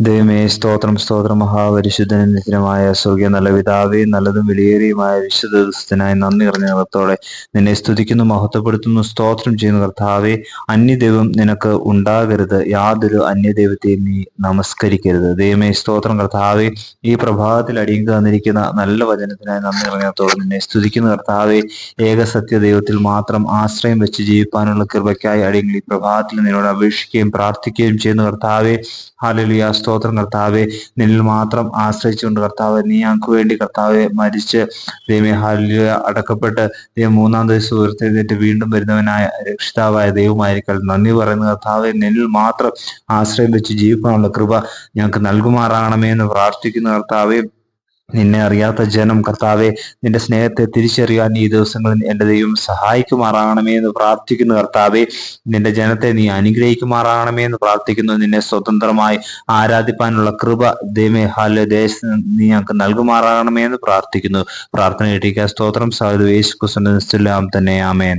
ദൈവമേ സ്തോത്രം സ്തോത്രം. മഹാപരിശുദ്ധനും നിത്യമായ സ്വർഗീയ നല്ല പിതാവേ നല്ലതും വിലയേറിയുമായ വിശുദ്ധ ദിവസത്തിനായി നന്ദി നിറഞ്ഞ നിറത്തോടെ നിന്നെ സ്തുതിക്കുന്നു മഹത്വപ്പെടുത്തുന്നു സ്തോത്രം ചെയ്യുന്ന കർത്താവെ. അന്യദൈവം നിനക്ക് ഉണ്ടാകരുത്. യാതൊരു അന്യദൈവത്തെയും നീ നമസ്കരിക്കരുത്. ദൈവമേ സ്തോത്രം കർത്താവെ. ഈ പ്രഭാതത്തിൽ അടിയങ്ക് തന്നിരിക്കുന്ന നല്ല വചനത്തിനായി നന്ദി നിറഞ്ഞത്തോടെ നിന്നെ സ്തുതിക്കുന്ന കർത്താവെ. ഏക സത്യ ദൈവത്തിൽ മാത്രം ആശ്രയം വെച്ച് ജീവിക്കാനുള്ള കൃപയ്ക്കായി അടിയങ്ങൾ ഈ പ്രഭാതത്തിൽ നിന്നോട് അപേക്ഷിക്കുകയും പ്രാർത്ഥിക്കുകയും ചെയ്യുന്ന കർത്താവെ. ഹാലലിയ സ്തോത്രം കർത്താവെ നിന്നിൽ മാത്രം ആശ്രയിച്ചുകൊണ്ട് കർത്താവ് നീ ഞങ്ങൾക്ക് വേണ്ടി കർത്താവെ മരിച്ച് ദൈവമേ ഹലുയ അടക്കപ്പെട്ട് ദൈവം മൂന്നാം ദിവസം ഉയർത്തെഴുന്നേറ്റ് വീണ്ടും വരുന്നവനായ രക്ഷിതാവായ ദൈവമായിരിക്കും നന്ദി പറയുന്ന കർത്താവെ നിന്നിൽ മാത്രം ആശ്രയം വെച്ച് ജീവിക്കാനുള്ള കൃപ ഞങ്ങൾക്ക് നൽകുമാറാകണമേ എന്ന് പ്രാർത്ഥിക്കുന്ന കർത്താവെ. നിന്നെ അറിയാത്ത ജനം കർത്താവെ നിന്റെ സ്നേഹത്തെ തിരിച്ചറിയാൻ ഈ ദിവസങ്ങളിൽ എന്റെ ദൈവം സഹായിക്കുമാറാകണമേ എന്ന് പ്രാർത്ഥിക്കുന്നു കർത്താവെ. നിന്റെ ജനത്തെ നീ അനുഗ്രഹിക്കുമാറാകണമേ എന്ന് പ്രാർത്ഥിക്കുന്നു. നിന്നെ സ്വതന്ത്രമായി ആരാധിപ്പാനുള്ള കൃപ ദൈവമേ ഹാല ദേശ നീ ഞങ്ങൾക്ക് നൽകുമാറാകണമേ എന്ന് പ്രാർത്ഥിക്കുന്നു. പ്രാർത്ഥന കിട്ടിയ സ്തോത്രം സാധു യേശു കുസുനാം തന്നെ. ആമേൻ.